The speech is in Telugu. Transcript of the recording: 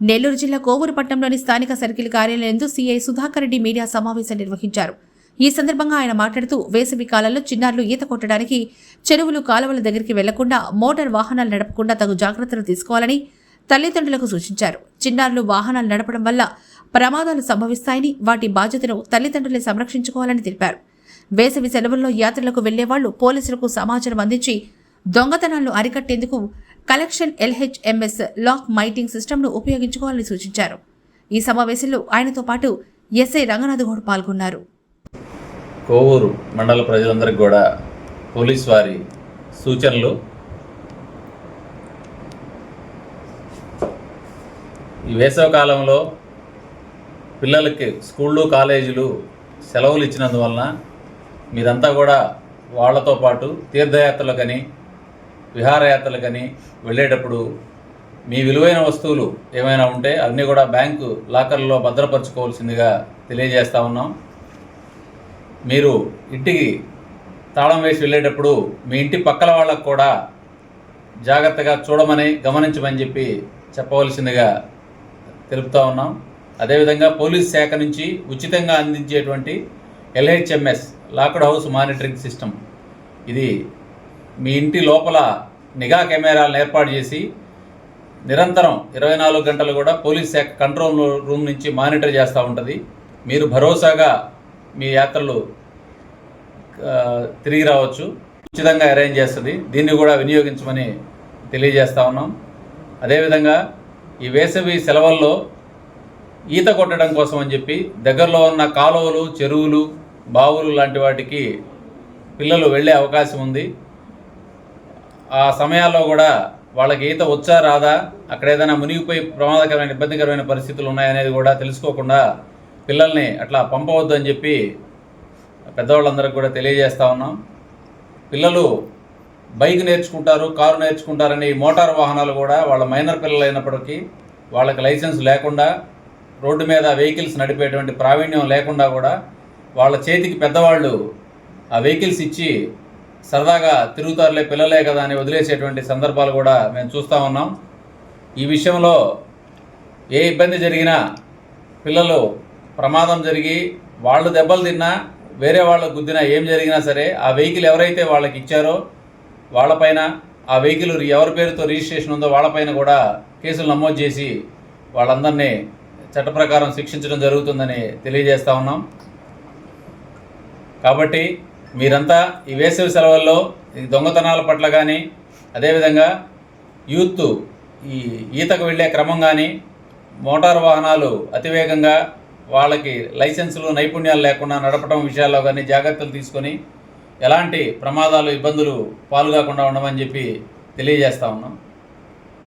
నెల్లూరు జిల్లా కోవూరు పట్టణంలోని స్థానిక సర్కిల్ కార్యాలయంలో సీఐ సుధాకర్ రెడ్డి మీడియా సమావేశం నిర్వహించారు. ఈ సందర్భంగా ఆయన మాట్లాడుతూ వేసవి కాలంలో చిన్నారులు ఈత కొట్టడానికి చెరువులు కాలువల దగ్గరికి వెళ్ళకుండా మోటార్ వాహనాలు నడపకుండా తగు జాగ్రత్తలు తీసుకోవాలని తల్లిదండ్రులకు సూచించారు. చిన్నారులు వాహనాలు నడపడం వల్ల ప్రమాదాలు సంభవిస్తాయని వాటి బాధ్యతను తల్లిదండ్రులే సంరక్షించుకోవాలని తెలిపారు. వేసవి సెలవుల్లో యాత్రలకు వెళ్ళేవాళ్ళు పోలీసులకు సమాచారం అందించి దొంగతనాలను అరికట్టేందుకు కలెక్షన్ ఎల్హెచ్ఎంఎస్ లాక్ మైటింగ్ సిస్టమ్ను ఉపయోగించుకోవాలని సూచించారు. ఈ సమావేశంలో ఆయనతో పాటు ఎస్ఐ రంగనాథ్ గౌడ్ పాల్గొన్నారు. కోవూరు మండల ప్రజలందరికీ కూడా పోలీస్ వారి సూచనలు ఈ వేసవకాలంలో పిల్లలకి స్కూళ్ళు కాలేజీలు సెలవులు ఇచ్చినందువలన మీరంతా కూడా వాళ్ళతో పాటు తీర్థయాత్రలు కానీ విహారయాత్రలకని వెళ్ళేటప్పుడు మీ విలువైన వస్తువులు ఏమైనా ఉంటే అన్నీ కూడా బ్యాంకు లాకర్లో భద్రపరచుకోవాల్సిందిగా తెలియజేస్తా ఉన్నాం. మీరు ఇంటికి తాళం వేసి వెళ్ళేటప్పుడు మీ ఇంటి పక్కల వాళ్ళకు కూడా జాగ్రత్తగా చూడమని గమనించమని చెప్పి చెప్పవలసిందిగా తెలుపుతా ఉన్నాం. అదేవిధంగా పోలీస్ శాఖ నుంచి ఉచితంగా అందించేటువంటి LHMS locked house monitoring system. ఇది మీ ఇంటి లోపల నిఘా కెమెరాలను ఏర్పాటు చేసి నిరంతరం ఇరవై నాలుగు గంటలు కూడా పోలీస్ శాఖ కంట్రోల్ రూమ్ నుంచి మానిటర్ చేస్తూ ఉంటుంది. మీరు భరోసాగా మీ యాత్రలు తిరిగి రావచ్చు. ఉచితంగా అరేంజ్ చేస్తుంది. దీన్ని కూడా వినియోగించమని తెలియజేస్తూ ఉన్నాం. అదేవిధంగా ఈ వేసవి సెలవుల్లో ఈత కొట్టడం కోసం అని చెప్పి దగ్గరలో ఉన్న కాలువలు చెరువులు బావులు లాంటి వాటికి పిల్లలు వెళ్ళే అవకాశం ఉంది. ఆ సమయాల్లో కూడా వాళ్ళకి ఈత వచ్చా రాదా? అక్కడ ఏదైనా మునిగిపోయి ప్రమాదకరమైన ఇబ్బందికరమైన పరిస్థితులు ఉన్నాయనేది కూడా తెలుసుకోకుండా పిల్లల్ని అట్లా పంపవద్దు అని చెప్పి పెద్దవాళ్ళందరికీ కూడా తెలియజేస్తా ఉన్నాం. పిల్లలు బైక్ నేర్చుకుంటారు కారు నేర్చుకుంటారని మోటార్ వాహనాలు కూడా వాళ్ళ మైనర్ పిల్లలు అయినప్పటికీ వాళ్ళకి లైసెన్స్ లేకుండా రోడ్డు మీద వెహికల్స్ నడిపేటువంటి ప్రావీణ్యం లేకుండా కూడా వాళ్ళ చేతికి పెద్దవాళ్ళు ఆ వెహికల్స్ ఇచ్చి సరదాగా తిరుగుతారులే పిల్లలే కదా అని వదిలేసేటువంటి సందర్భాలు కూడా మేము చూస్తూ ఉన్నాం. ఈ విషయంలో ఏ ఇబ్బంది జరిగినా పిల్లలు ప్రమాదం జరిగి వాళ్ళు దెబ్బలు తిన్నా వేరే వాళ్ళకు గుద్దినా ఏం జరిగినా సరే ఆ వెహికల్ ఎవరైతే వాళ్ళకి ఇచ్చారో వాళ్ళపైన ఆ వెహికల్ ఎవరి పేరుతో రిజిస్ట్రేషన్ ఉందో వాళ్ళపైన కూడా కేసులు నమోదు చేసి వాళ్ళందరినీ చట్ట ప్రకారం శిక్షించడం జరుగుతుందని తెలియజేస్తూ ఉన్నాం. కాబట్టి మీరంతా ఈ వేసవి సెలవుల్లో ఈ దొంగతనాల పట్ల కానీ అదేవిధంగా యూత్ ఈ ఈతకు వెళ్ళే క్రమం కానీ మోటార్ వాహనాలు అతివేగంగా వాళ్ళకి లైసెన్సులు నైపుణ్యాలు లేకుండా నడపడం విషయాల్లో కానీ జాగ్రత్తలు తీసుకొని ఎలాంటి ప్రమాదాలు ఇబ్బందులు పాలుగాకుండా ఉండమని చెప్పి తెలియజేస్తా ఉన్నాం.